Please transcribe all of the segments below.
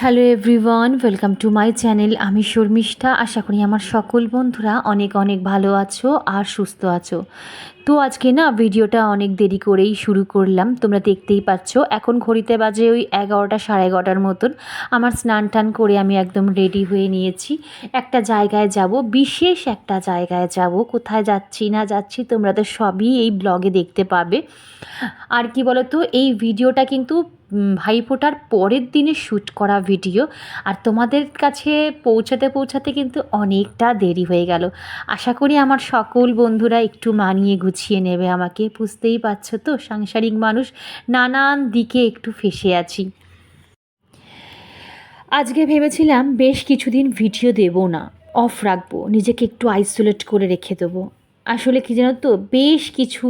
Hello everyone welcome to my channel আমি শর্মিষ্ঠা। আশা করি আমার সকল বন্ধুরা অনেক অনেক ভালো আছো আর সুস্থ আছো। তো আজকে না ভিডিওটা অনেক দেরি করেই শুরু করলাম। তোমরা দেখতেই পাচ্ছ, এখন ঘড়িতে বাজে ওই এগারোটা সাড়ে এগারোটার মতন। আমার স্নান টান করে আমি একদম রেডি হয়ে নিয়েছি। একটা জায়গায় যাব, বিশেষ একটা জায়গায় যাব। কোথায় যাচ্ছি, না যাচ্ছি তোমরা তো সবই এই ব্লগে দেখতে পাবে। আর কি বলো তো এই ভিডিওটা কিন্তু ভাইফোঁটার পরের দিনে শ্যুট করা ভিডিও আর তোমাদের কাছে পৌঁছাতে পৌঁছাতে কিন্তু অনেকটা দেরি হয়ে গেল। আশা করি আমার সকল বন্ধুরা একটু মানিয়ে গুছিয়ে নেবে আমাকে, বুঝতেই পারছ তো? সাংসারিক মানুষ নানান দিকে একটু ফেসে আছি। আজকে ভেবেছিলাম বেশ কিছুদিন ভিডিও দেব না, অফ রাখব, নিজেকে একটু আইসোলেট করে রেখে দেবো। আসলে কি জানো তো, বেশ কিছু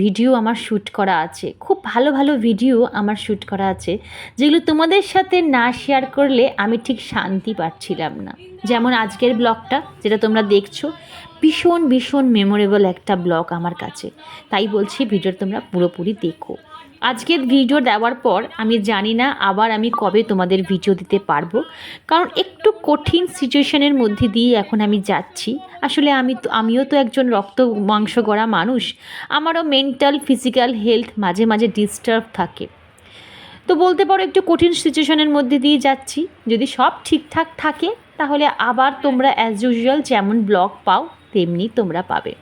ভিডিও আমার শ্যুট করা আছে, খুব ভালো ভালো ভিডিও আমার শ্যুট করা আছে, যেগুলো তোমাদের সাথে না শেয়ার করলে আমি ঠিক শান্তি পাচ্ছিলাম না। যেমন আজকের ব্লগটা, যেটা তোমরা দেখছ ভীষণ ভীষণ মেমোরেবল একটা ব্লগ আমার কাছে। তাই বলছি ভিডিওটা তোমরা পুরোপুরি দেখো। আজকের ভিডিও দেওয়ার পর আমি জানি না আবার আমি কবে তোমাদের ভিডিও দিতে পারব। কারণ একটু কঠিন সিচুয়েশনের মধ্যে দিয়ে এখন আমি যাচ্ছি। আসলে আমি তো, আমিও তো একজন রক্ত মাংস গড়া মানুষ। আমারও মেন্টাল ফিজিক্যাল হেলথ মাঝে মাঝে ডিস্টার্ব থাকে। তো বলতে পারো একটু কঠিন সিচুয়েশনের মধ্যে দিয়ে যাচ্ছি। যদি সব ঠিকঠাক থাকে, তাহলে আবার তোমরা অ্যাজ ইউজুয়াল যেমন ব্লগ পাও তেমনি তোমরা পাবে।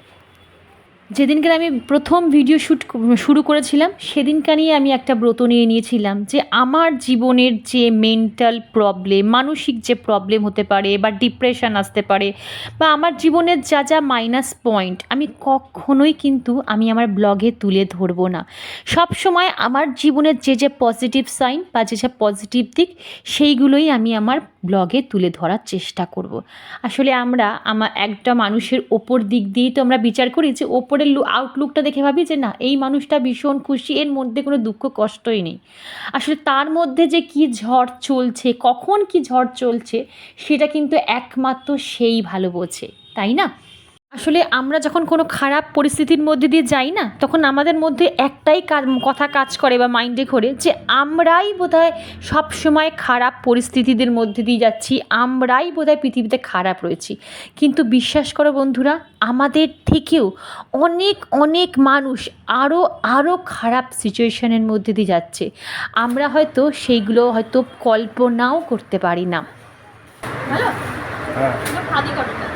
যেদিনকে আমি প্রথম ভিডিও শ্যুট শুরু করেছিলাম সেদিনকারই আমি একটা ব্রত নিয়ে নিয়েছিলাম যে আমার জীবনের যে মেন্টাল প্রবলেম মানসিক যে প্রবলেম হতে পারে বা ডিপ্রেশন আসতে পারে বা আমার জীবনের যা যা মাইনাস পয়েন্ট আমি কখনোই কিন্তু আমি আমার ব্লগে তুলে ধরবো না সব সময় আমার জীবনের যে যে পজিটিভ সাইন বা যে যে পজিটিভ দিক, সেইগুলোই আমি আমার ব্লগে তুলে ধরার চেষ্টা করব। আসলে আমরা, আমার একটা মানুষের ওপর দিক দিয়েই তো আমরা বিচার করি যে ওপরের আউটলুকটা দেখে ভাবি যে না, এই মানুষটা ভীষণ খুশি, এর মধ্যে কোনো দুঃখ কষ্টই নেই। আসলে তার মধ্যে যে কি ঝড় চলছে, কখন কি ঝড় চলছে, সেটা কিন্তু একমাত্র সেই ভালো বোঝে, তাই না? আসলে আমরা যখন কোনো খারাপ পরিস্থিতির মধ্যে দিয়ে যাই না তখন আমাদের মধ্যে একটাই কথা কাজ করে বা মাইন্ডে করে যে আমরাই বোধহয় সবসময় খারাপ পরিস্থিতিদের মধ্যে দিয়ে যাচ্ছি আমরাই বোধহয় পৃথিবীতে খারাপ রয়েছি। কিন্তু বিশ্বাস করো বন্ধুরা আমাদের থেকেও অনেক অনেক মানুষ আরও আরও খারাপ সিচুয়েশনের মধ্যে দিয়ে যাচ্ছে। আমরা হয়তো সেইগুলো হয়তো কল্পনাও করতে পারি না। ভালো? হ্যাঁ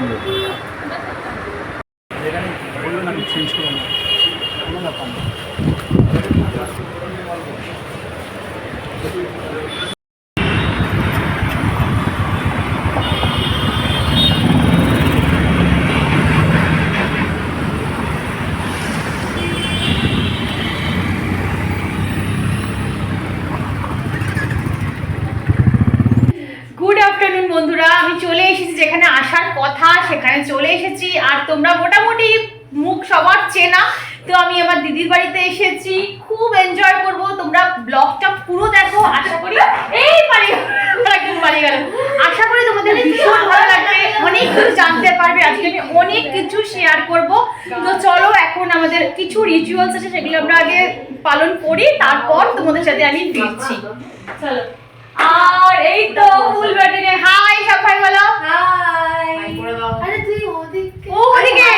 খাদি কটনটা সুন্দর এখানে বলবেন আমি চেঞ্জ করব না কোনো ব্যাপার না গুড আফটারনুন বন্ধুরা আমি চলে এসেছি যেখানে আসার কথা, সেখানে চলে এসেছি। আর তোমরা মোটামুটি মুখ সবার চেনা, তো আমি আমার দিদির বাড়িতে এসেছি। খুব এনজয় করব। তোমরা ব্লগটা পুরো দেখো, আশা করি এই পারি একদম পালিয়ে গেল। আশা করি তোমাদের ভীষণ ভালো লাগবে। অনেক কিছু জানতে পারবে। আজকে আমি অনেক কিছু শেয়ার করব। তো চলো, এখন আমাদের কিছু রিচুয়ালস আছে, সেগুলো আমরা আগে পালন করি। তারপর তোমাদের সাথে আমি ফিরছি। চলো। আর এই তো ফুল ব্যাটারি হাই সব ভাই বলো আরে তুই ওদিকে ও ওদিকে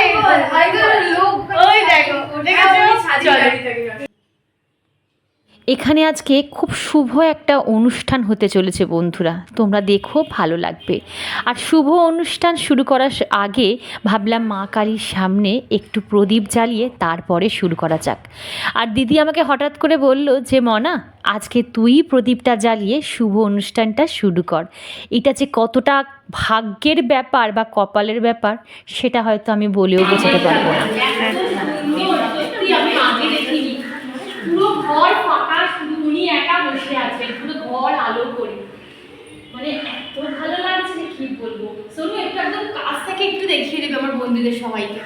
হাই করে লোক ওই দেখো দেখেছ চলো এখানে আজকে খুব শুভ একটা অনুষ্ঠান হতে চলেছে বন্ধুরা। তোমরা দেখো ভালো লাগবে। আর শুভ অনুষ্ঠান শুরু করার আগে ভাবলাম মা কালীর সামনে একটু প্রদীপ জ্বালিয়ে তারপরে শুরু করা যাক। আর দিদি আমাকে হঠাৎ করে বলল যে মনা আজকে তুই প্রদীপটা জ্বালিয়ে শুভ অনুষ্ঠানটা শুরু কর। এটা যে কতটা ভাগ্যের ব্যাপার বা কপালের ব্যাপার সেটা হয়তো আমি বলেও বোঝাতে পারব না। পুরো ঘর উনি একা বসে আছে, পুরো ঘর আলো করে। মানে এত ভালো লাগছে কি বলব। সোনু, একটু একদম কাজ থেকে একটু দেখিয়ে দেবে আমার বন্ধুদের সবাইকে।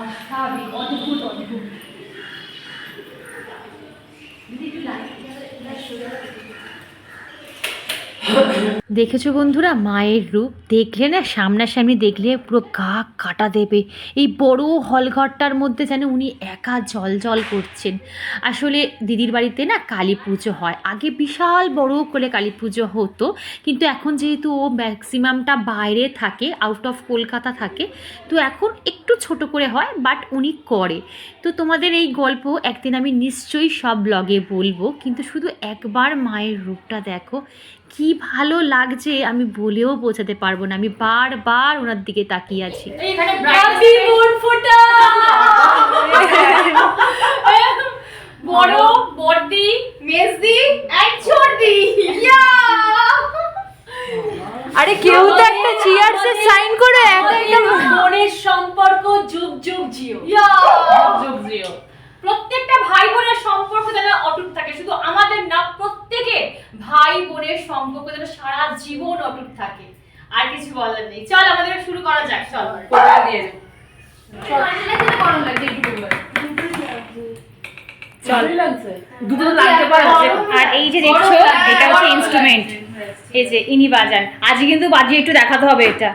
অস্বাভাবিক, অদ্ভুত অদ্ভুত। দিদি, একটু লাইট দেখেছ বন্ধুরা, মায়ের রূপ দেখলে না সামনাসামনি দেখলে পুরো গা কাটা দেবে। এই বড় হলঘরটার মধ্যে যেন উনি একা জল জল করছেন। আসলে দিদির বাড়িতে না কালী পুজো হয়। আগে বিশাল বড় করে কালী পুজো হতো, কিন্তু এখন যেহেতু ও ম্যাক্সিমামটা বাইরে থাকে আউট অফ কলকাতা থাকে, তো এখন একটু ছোট করে হয় বাট উনি করে। তো তোমাদের এই গল্প একদিন আমি নিশ্চয়ই সব ব্লগে বলব, কিন্তু শুধু একবার মায়ের রূপটা দেখো। কি ভালো লাগছে আমি বলেও বোঝাতে পারব না। আমি বারবার ওনার দিকে তাকিয়ে আছি। বড় বড়দি মেজদি এক ছোটদি আরে কেউ তো একটা চিয়ার্স এর সাইন করো একা একা বোনের সম্পর্ক যুগ যুগ জিও। ইয়া যুগ জিও। প্রত্যেকটা ভাই বোনের সম্পর্ক যেন অটুট থাকে। শুধু আমাদের না প্রত্যেকের ভাই বোনের সম্পর্ক যেন সারা জীবন অটুট থাকে। আর কিছু বলার নেই। চল আমাদের শুরু করা যাক। চল দিয়ে লাগছে দুটো লাগতে পারে। আর এই যে দেখছ এটা হচ্ছে ইনস্ট্রুমেন্ট এই যে ইনি বাজান আজকে কিন্তু বাজিয়ে একটু দেখাতে হবে এটা।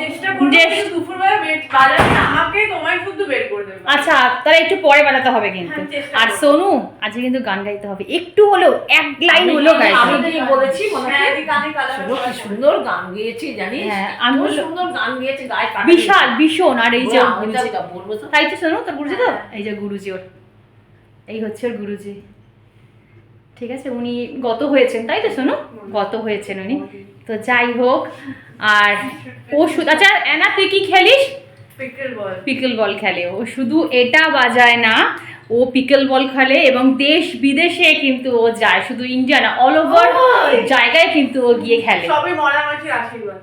চেষ্টা করব যে- কিন্তু দুপুরবেলা বেড বাজার না আমাকে তোমায় শুদ্ধ বের করে দেবে। আচ্ছা তাহলে একটু পরে বাজাতে হবে কিন্তু। হ্যাঁ, আর সোনু আজকে কিন্তু গান গাইতে হবে। একটু হলেও এক লাইন হলেও গাইতে আমি হবে। তো বলেছি মনে হয় সুন্দর গান গেয়েছি জানিস? হ্যাঁ, আমি সুন্দর গান গেয়েছে বিশাল ভীষণ। আর এই যে দিয়েছে। আমি যেটা বলব তো তাই তো শোনো তোর গুরুজি তো? এই যে গুরুজি ওর এই হচ্ছে ওর গুরুজি। ঠিক আছে? উনি গত হয়েছেন তাই তো শোনো গত হয়েছেন উনি। তো যাই হোক আর ও শুধু আচ্ছা অ্যানা তুই কি খেলিস? পিকল বল পিকল বল খেলে। ও শুধু এটা বাজায় না ও পিকল বল খেলে এবং দেশ বিদেশে কিন্তু ও যায়। শুধু ইন্ডিয়া না অল ওভার জায়গায় কিন্তু ও গিয়ে খেলে। সবই মরা আশীর্বাদ।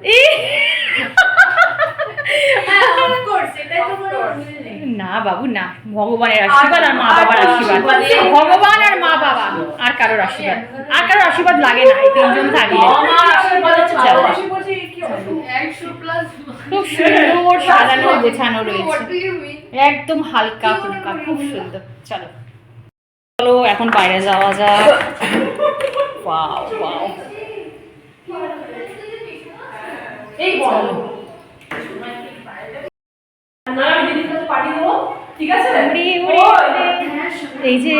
সেটাই তো বড় না বাবু না। ভগবানের আশীর্বাদ আর মা বাবার আশীর্বাদ। ভগবান আর মা বাবা আর কারোর আশীর্বাদ। আর কারোর আশীর্বাদ লাগে না এই তিনজন থাকলে। খুব সুন্দর সাজানো গোছানো রয়েছে? একদম হালকা ফুলকা খুব সুন্দর। চলো। চলো এখন বাইরে যাওয়া যাক। ওয়াও ওয়াও এই বলো না আমি দিদির কাছে পাঠিয়ে দেবো ঠিক আছে উড়ি, উড়ি, ওই, এই যে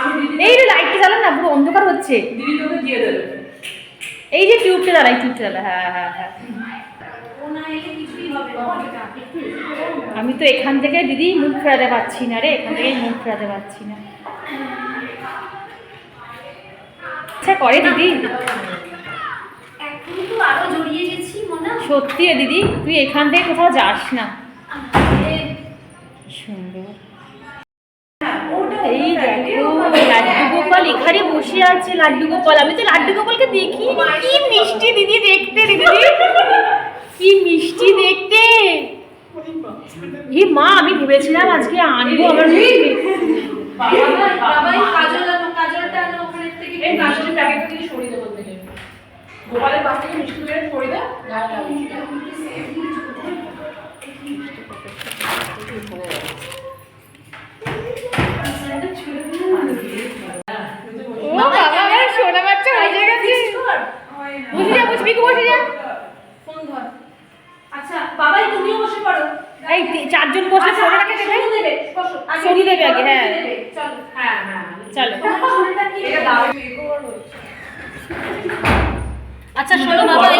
আমি এই যে লাইটটা জ্বালা না পুরো অন্ধকার হচ্ছে। এই যে টিউবটা জ্বালাই টিউবটা জ্বালা হ্যাঁ হ্যাঁ হ্যাঁ। আমি তো এখান থেকে দিদি মুখ ফেরাতে পারছি না রে এখান থেকে মুখ ফেরাতে পারছি না। আচ্ছা করে দিদি। আরও জড়িয়ে গেছি মনে। সত্যি দিদি তুই এখান থেকে কোথাও যাস না। আরে, সুন্দর। এই দেখো লাড্ডু গোপাল এখানে বসে আছে লাড্ডু গোপাল। আমি তো লাড্ডু গোপালকে দেখি কি মিষ্টি দিদি দেখতে দিদি। কি মিষ্টি দেখতে। এ মা আমি ভেবেছিলাম আজকে আনব আমার মেয়েকে কাজল কাজলটা ওখানে থেকে এই নাচের প্যাকেটটা দিয়ে সরিয়ে দেবো। থেকে গোপালের থেকে মিষ্টি করে সরিয়ে দাও গায়ে লাগবে। ও বাবা আমার সোনা বাচ্চা হয়ে গেছে বসে যা বসবি কি বসে যা ফোন ধর আচ্ছা বাবাই তুমিও বসে পড়ো এই তি- চারজন বসে ফোনটাকে দেবে সরু দেবে বসো আগে সরু দেবে আগে, হ্যাঁ। দেবে, চলো হ্যাঁ হ্যাঁ চলো তোমার সরুটা কি এটা দাও আচ্ছা শোনো বাবাই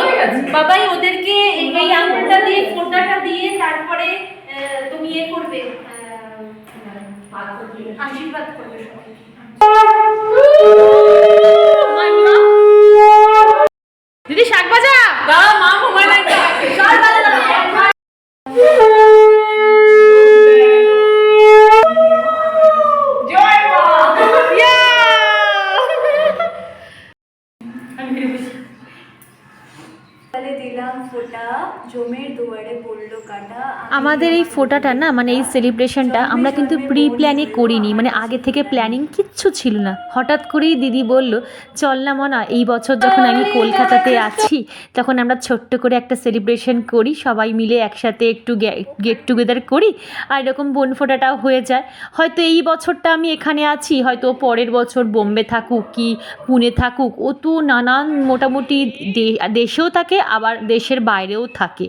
বাবাই ওদেরকে এই- এই আঙুলটা দিয়ে ফোনটাটা দিয়ে তারপরে আহ, তুমি ইয়ে করবে আহ, আশীর্বাদ করবে সবাইকে। দিদি শাক ভাজা দাঁড়া মা মোবাইল লাইনটা আছে চল বাবা, বাবা। জয় মা তাহলে দিলাম ফোটা জমের দুয়ারে পড়ল কাটা আমি আমাদের এই ফোটাটা না মানে এই সেলিব্রেশনটা আমরা কিন্তু প্রি প্ল্যানে করিনি মানে আগে থেকে প্ল্যানিং কিচ্ছু ছিল না। হঠাৎ করেই দিদি বলল, চল না মনা, এই বছর যখন আমি কলকাতাতে আছি, তখন আমরা ছোট্ট করে একটা সেলিব্রেশন করি, সবাই মিলে একসাথে একটু গেট টুগেদার করি, আর এরকম বোন ফোটাটাও হয়ে যায়। হয়তো এই বছরটা আমি এখানে আছি, হয়তো পরের বছর বোম্বে থাকুক কি, পুনে থাকুক, ও তো নানান মোটামুটি দেশেও থাকে, আবার দেশের বাইরেও থাকে।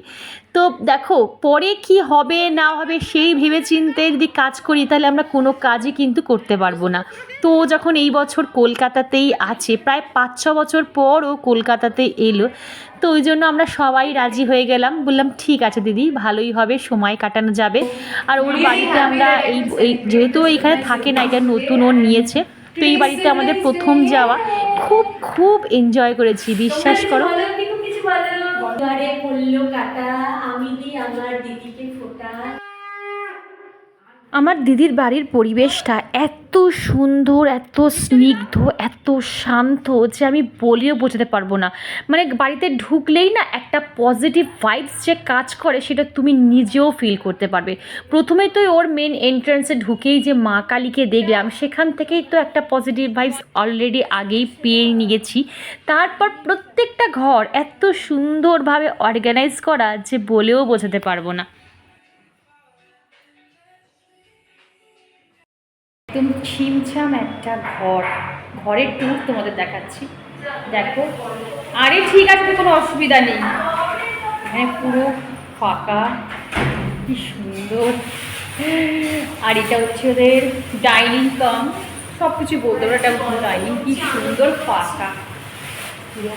তো দেখো, পরে কি হবে, না হবে, সেই ভেবে চিন্তে যদি কাজ করি, তাহলে আমরা কোনো কাজই কিন্তু করতে পারব না। তো ও যখন এই বছর কলকাতাতেই আছে, প্রায় পাঁচ, ছ বছর পর ও কলকাতাতে এলো, তো ওই জন্য আমরা সবাই রাজি হয়ে গেলাম, বললাম, ঠিক আছে দিদি, ভালোই হবে, সময় কাটানো যাবে। আর ওর বাড়িতে আমরা এই যেহেতু এখানে থাকে না, এটা নতুন ও নিয়েছে, তো এই বাড়িতে আমাদের প্রথম যাওয়া। খুব খুব এনজয় করেছি, বিশ্বাস করো। দুয়ারে পড়ল কাটা আমি দি আমার দিদিকে ফোটা। আমার দিদির বাড়ির পরিবেশটা এত সুন্দর, এত স্নিগ্ধ, এত শান্ত যে আমি বলেও বোঝাতে পারব না। মানে বাড়িতে ঢুকলেই না একটা পজিটিভ ভাইবস যে কাজ করে সেটা তুমি নিজেও ফিল করতে পারবে। প্রথমে তো ওর মেন এন্ট্রান্সে ঢুকেই যে মা কালীকে দেখলাম, সেখান থেকেই তো একটা পজিটিভ ভাইবস অলরেডি আগেই পেয়ে নিয়েছি। তারপর প্রত্যেকটা ঘর এত সুন্দরভাবে অর্গানাইজ করা যে বলেও বোঝাতে পারব না। একদম ছিমছাম একটা ঘর। ঘরের ট্যুর তোমাদের দেখাচ্ছি। দেখো। আরে ঠিক আছে কোনো অসুবিধা নেই। এখানে পুরো ফাঁকা। কি সুন্দর। আর এটা হচ্ছে ওদের ডাইনিং কাম সব কিছু বলতে পারো, এটা ডাইনিং কি সুন্দর ফাঁকা। পুরো।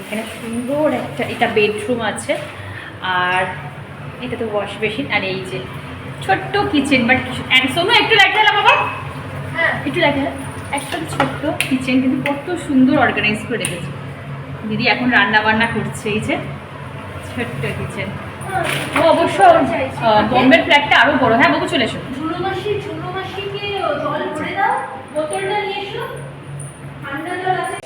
এখানে সুন্দর একটা, এটা বেডরুম আছে। আর এটা তো ওয়াশ বেসিন আর এই যে ছোট্ট কিচেন বাট সোনু একটু লাগে না বাবা। হ্যাঁ। একটু লাগে একটা ছোট্ট কিচেন কিন্তু কত সুন্দর অর্গানাইজ করে রেখেছে। দিদি এখন রান্না বান্না করছে এই যে ছোট্ট কিচেন ও অবশ্য বোম্বের ফ্ল্যাটটা আরও বড়। হ্যাঁ বাবু চলে এসো। ঝুলো মাসি ঝুলো মাসিকে জল ভরে দাও বোতলটা নিয়ে এসো। ঠান্ডা জল আছে।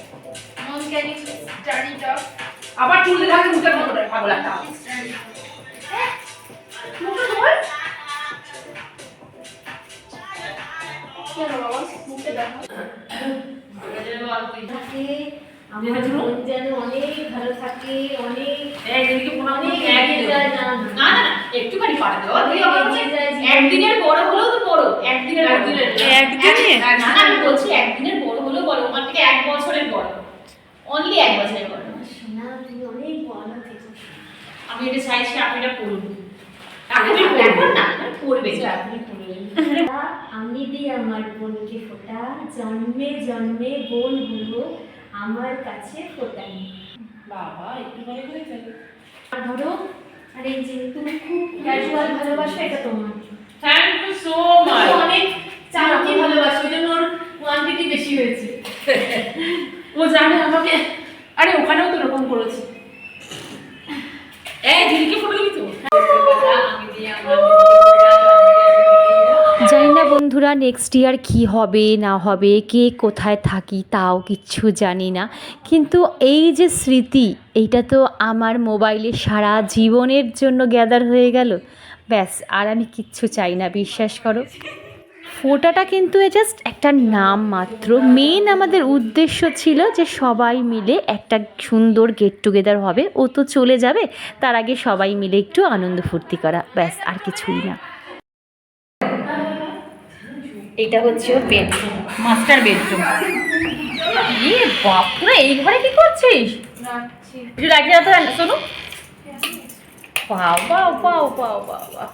আবার চুলতে থাকে মুখের মতো পাগল একটা। মুখে একদিনের বড় হলেও তো বড় একদিনের একদিনের। বলছি একদিনের বড় হলেও বড় আমার থেকে এক বছরের বড় অনলি এক বছরের বড় অনেক আমি এটা চাইছি আপনি এটা করুন এখন না করবে আমি দিই আমার বোনকে ফোটা জন্মে জন্মে বোন হলো আমার কাছে ফোটাই বাবা একটু করে হয়েছে আর ধরো আর এই যে তুমি খুব ক্যাজুয়াল ভালোবাসা এটা তোমার। থ্যাংক ইউ সো মাচ অনেক চালাকি ভালোবাসা ওই জন্য ওর কোয়ান্টিটি বেশি হয়েছে। ও জানে আমাকে। আরে ওখানেও তো এরকম করেছি। এই ঝিলকে বন্ধুরা নেক্সট ইয়ার কী হবে, না হবে, কে কোথায় থাকি তাও কিচ্ছু জানি না। কিন্তু এই যে স্মৃতি, এইটা তো আমার মোবাইলে সারা জীবনের জন্য গ্যাদার হয়ে গেল। ব্যাস, আর আমি কিচ্ছু চাই না, বিশ্বাস করো। ফোটাটা কিন্তু জাস্ট একটা নাম মাত্র। মেন আমাদের উদ্দেশ্য ছিল যে সবাই মিলে একটা সুন্দর গেট টুগেদার হবে। ও তো চলে যাবে, তার আগে সবাই মিলে একটু আনন্দ ফুর্তি করা। ব্যাস, আর কিছুই না। এটা হচ্ছে ওর বেডরুম মাস্টার বেডরুম এ বাপরে এই ঘরে কি করছিস? একটু রাখি তো শোনো। বাও বাও বাও বাও বাও বাও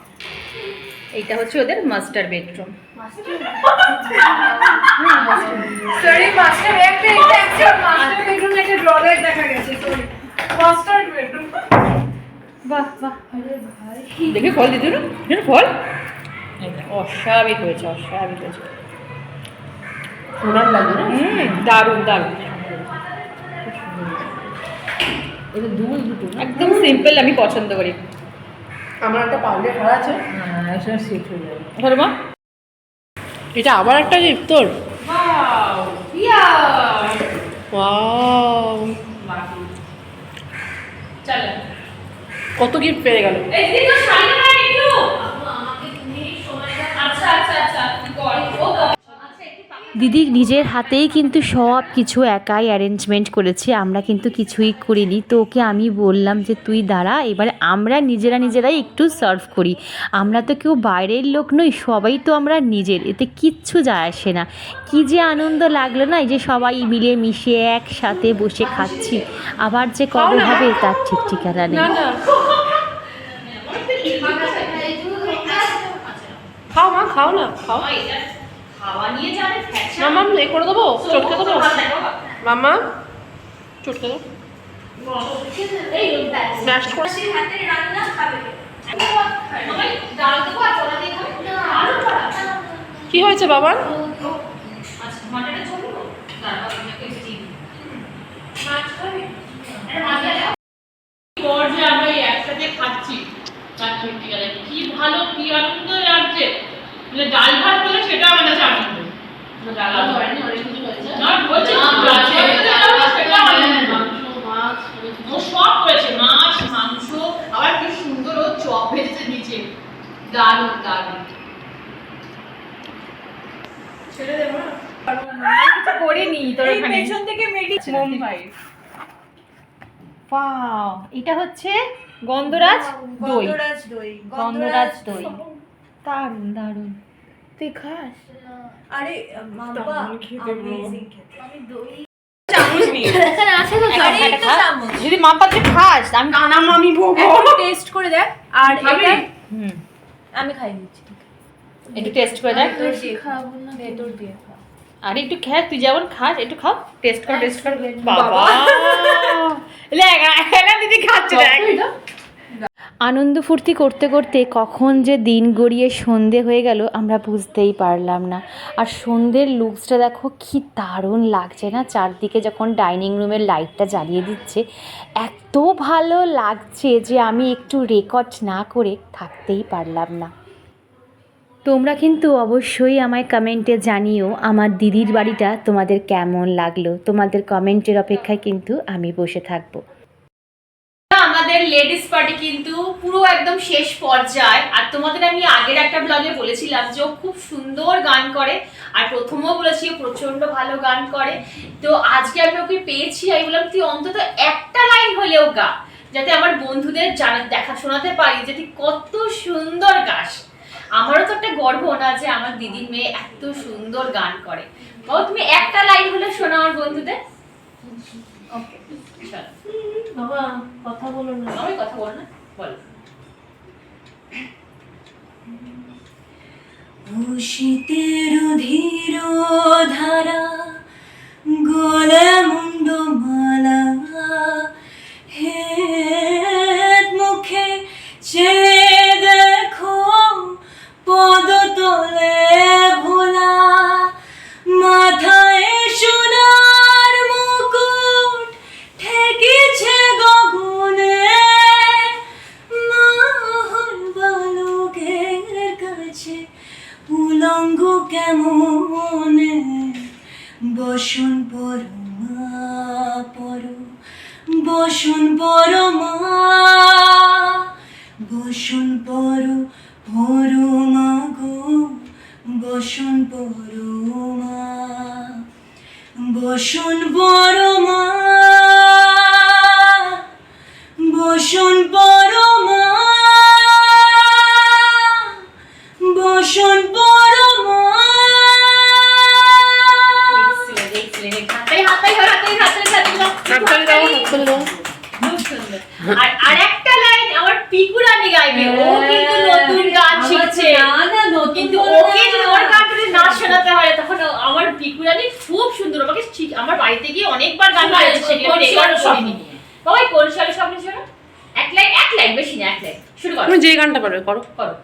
এইটা হচ্ছে ওদের মাস্টার বেডরুম সরি মাস্টার একটা এটা একটা মাস্টার বেডরুম একটা ড্রয়ার দেখা গেছে সরি মাস্টার বেডরুম বাহ বাহ। দেখি ফল দিতে ফল অস্বাভাবিক হয়েছে অস্বাভাবিক হয়েছে। লাগে দারুণ দারুণ। এটা দুল দুটো একদম সিম্পল আমি পছন্দ করি। আমার একটা পাউডার করা আছে। হ্যাঁ সেটা সেট হয়ে যাবে। ধরো মা এটা আবার একটা গিফট তোর? কত গিফট পেয়ে গেল এই দিদি তো শাড়ি না একটু আমাকে তুমি সময় দাও আচ্ছা আচ্ছা আচ্ছা তুই কর ও তো দিদি নিজের হাতেই কিন্তু সব কিছু একাই অ্যারেঞ্জমেন্ট করেছে, আমরা কিন্তু কিছুই করিনি। তো ওকে আমি বললাম যে, তুই দাঁড়া, এবার আমরা নিজেরা নিজেরাই একটু সার্ভ করি। আমরা তো কেউ বাইরের লোক নই, সবাই তো আমরা নিজের। এতে কিচ্ছু যায় আসে না। কী যে আনন্দ লাগল না, এই যে সবাই মিলে মিশে একসাথে বসে খাচ্ছি। আবার যে কবে হবে, তার ঠিক ঠিকানা নেই না না খাও না খাও। এটা খাওয়া নিয়ে যাবে ফ্যাশন মামা এ করে দেবো? চটকে দেবো? মামা চটকে দেবো? করে। কি হয়েছে বাবার আচ্ছা একসাথে খাচ্ছি। কি ভালো কি আনন্দ লাগছে। মানে ডাল ভাত বলে সেটা আমার কাছে আনন্দ ডাল ভাত হয়নি অনেক কিছু হয়েছে না বলছি আছে সেটা আনন্দ ও সব করেছে মাছ মাংস আবার কি সুন্দর ও চপ ভেজেছে নিচে। দারুণ দারুণ কিছু করিনি তোর ওখানে। থেকে মেডি মুম্বাই। ওয়াও এটা হচ্ছে গন্ধরাজ দই। গন্ধরাজ দই গন্ধরাজ দই। দারুণ দারুণ। তুই খাস? আরে আমি দই। এখানে আছে তো আরে এই তো চামচ। যদি মা পাত্রে খাস আমি টেস্ট করে দেখ। আর এটা? আমি খাই দিচ্ছি একটু টেস্ট করে দেখ। খাব না ভেতর দিয়ে আর একটু খা তুই যেমন খাস একটু খাও। টেস্ট কর টেস্ট কর। বাবা। দিদি খাচ্ছে দেখ। আনন্দ ফুর্তি করতে করতে কখন যে দিন গড়িয়ে সন্ধে হয়ে গেল, আমরা বুঝতেই পারলাম না। আর সন্ধ্যের লুকসটা দেখো, কি দারুণ লাগছে না? চারদিকে যখন ডাইনিং রুমের লাইটটা জ্বালিয়ে দিচ্ছে, এত ভালো লাগছে যে আমি একটু রেকর্ড না করে থাকতেই পারলাম না। তোমরা কিন্তু অবশ্যই আমায় কমেন্টে জানিও, আমার দিদির বাড়িটা তোমাদের কেমন লাগল? তোমাদের কমেন্টের অপেক্ষায় কিন্তু আমি বসে থাকব। আমাদের লেডিস পার্টি কিন্তু পুরো একদম শেষ পর্যায়ে। আর তোমাদের আমি আগের একটা ব্লগে বলেছিলাম যে ও খুব সুন্দর গান করে। আর প্রথমও বলেছি ও প্রচণ্ড ভালো গান করে। তো আজকে আমি ওকে পেয়েছি আমি বললাম তুই অন্তত একটা লাইন হলেও গা যাতে আমার বন্ধুদের জানা দেখা শোনাতে পারি যে তুই কত সুন্দর গাস। আমারও তো একটা গর্ব না যে আমার দিদির মেয়ে এত সুন্দর গান করে। বাবা তুমি একটা লাইন হলে শোনা আমার বন্ধুদের। ওকে চলো। বাবা কথা বলো না। আমি কথা বল না। বল। শীতের ধীর ধারা গলে বসন পরমা পর বসন পরমা বসন পর পরমা গো, বসন পরমা বসন পরমা বসন পরমা হাততালি দাও হাততালি দাও আর আরেকটা লাইন আমার পিকুরানি গাইবে। ও কিন্তু নতুন গান শিখছে। কিন্তু ওকে যদি ওর গান না শোনাতে হয় তখন ও- আমার পিকুরানি খুব সুন্দর আমাকে ঠিক আমার বাড়িতে গিয়ে অনেকবার গান গাইছে সেগুলো রেকর্ড করিনি। বাবা কোন সালে স্বপ্ন শোনো। এক লাইন এক লাইন বেশি না এক লাইন শুরু করো। তুমি যে গানটা পারবে করো। করো।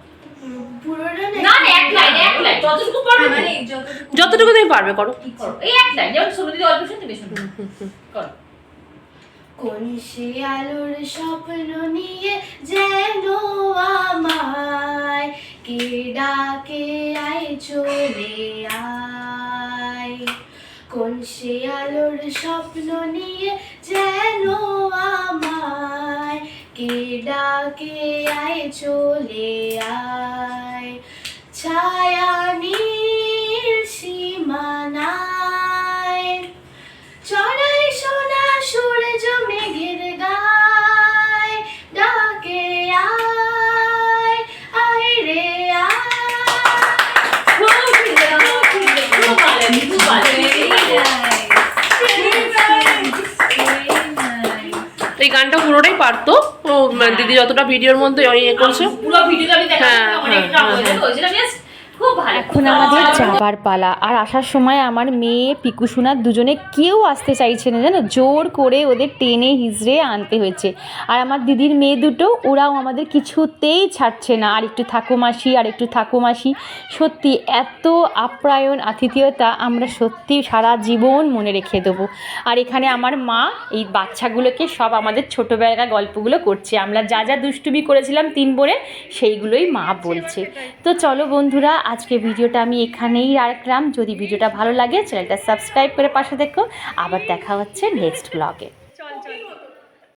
না না এক লাইন এক লাইন যতটুকু পারবে মানে তুমি। যতটুকু যতটুকু তুমি পারবে করো। করো। এই এক লাইন যেমন দিদি অল্প শুনতে বেশি করো। কোন সে আলোর স্বপ্ন নিয়ে যেন আমায় কে ডাকে আয় চলে আয়। কোন সে আলোর স্বপ্ন নিয়ে যেন আমায় ডাকে ডাকে আয় চলে আয়। ছায়া পারতো। ও মানে দিদি যতটা ভিডিওর মধ্যে ইয়ে করছে। পুরো ভিডিওটা আমি দেখাচ্ছি হ্যাঁ, এখন আমাদের যাবার পালা। আর আসার সময় আমার মেয়ে পিকুসোনার দুজনে কেউ আসতে চাইছে না, জানো? জোর করে ওদের টেনে হিজড়ে আনতে হয়েছে। আর আমার দিদির মেয়ে দুটো, ওরাও আমাদের কিছুতেই ছাড়ছে না। আর একটু থাকো মাসি, আর একটু থাকো মাসি। সত্যি এত আপ্যায়ন আতিথেয়তা আমরা সত্যি সারা জীবন মনে রেখে দেবো। আর এখানে আমার মা এই বাচ্চাগুলোকে সব আমাদের ছোটোবেলাকার গল্পগুলো করছে। আমরা যা যা দুষ্টুমি করেছিলাম তিন বোনে, সেইগুলোই মা বলছে। তো চলো বন্ধুরা, আজকে ভিডিওটা আমি এখানেই রাখলাম। যদি ভিডিওটা ভালো লাগে, চ্যানেলটা সাবস্ক্রাইব করে পাশে দেখো আবার দেখা হচ্ছে নেক্সট ব্লগে।